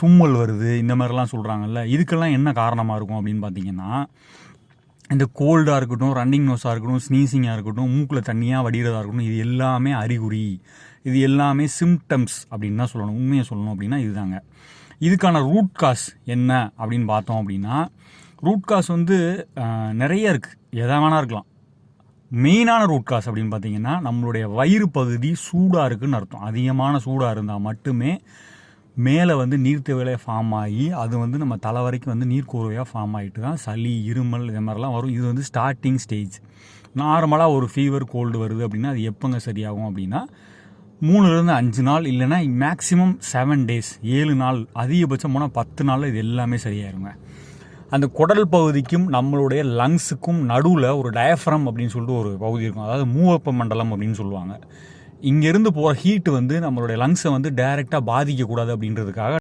தும்மல் வருது இந்த மாதிரிலாம் சொல்கிறாங்கல்ல இதுக்கெல்லாம் என்ன காரணமாக இருக்கும் அப்படின்னு பார்த்தீங்கன்னா இந்த கோல்டாக இருக்கட்டும் ரன்னிங் நோஸாக இருக்கட்டும் ஸ்னீசிங்காக இருக்கட்டும் மூக்கில் தண்ணியாக வடிகிறதா இருக்கட்டும் இது எல்லாமே அறிகுறி. இது எல்லாமே சிம்டம்ஸ் அப்படின்னு தான் சொல்லணும். உண்மையை சொல்லணும் அப்படின்னா இதுதாங்க. இதுக்கான ரூட் காஸ் என்ன அப்படின்னு பார்த்தோம் அப்படின்னா ரூட் காஸ் வந்து நிறைய இருக்குது எதா வேணா இருக்கலாம். மெயினான ரூட் காஸ் அப்படின்னு பார்த்தீங்கன்னா நம்மளுடைய வயிறு பகுதி சூடாக இருக்குன்னு அர்த்தம். அதிகமான சூடாக இருந்தால் மட்டுமே மேலே வந்து நீர்த்தேவையில ஃபார்ம் ஆகி அது வந்து நம்ம தலை வரைக்கும் வந்து நீர்க்கூர்வையாக ஃபார்ம் ஆகிட்டு தான் சளி இருமல் இது மாதிரிலாம் வரும். இது வந்து ஸ்டார்டிங் ஸ்டேஜ் நார்மலாக ஒரு ஃபீவர் கோல்டு வருது அப்படின்னா அது எப்போங்க சரியாகும் அப்படின்னா மூணுலேருந்து அஞ்சு நாள் இல்லைன்னா மேக்ஸிமம் செவன் டேஸ் ஏழு நாள் அதிகபட்சம் போனால் பத்து நாளில் இது எல்லாமே சரியாயிருங்க. அந்த குடல் பகுதிக்கும் நம்மளுடைய லங்ஸுக்கும் நடுவில் ஒரு டயஃப்ரம் அப்படின்னு சொல்லிட்டு ஒரு பகுதி இருக்கும். அதாவது மூவப்ப மண்டலம் அப்படின்னு சொல்லுவாங்க. இங்கேருந்து போகிற ஹீட் வந்து நம்மளுடைய லங்ஸை வந்து டைரெக்டாக பாதிக்கக்கூடாது அப்படின்றதுக்காக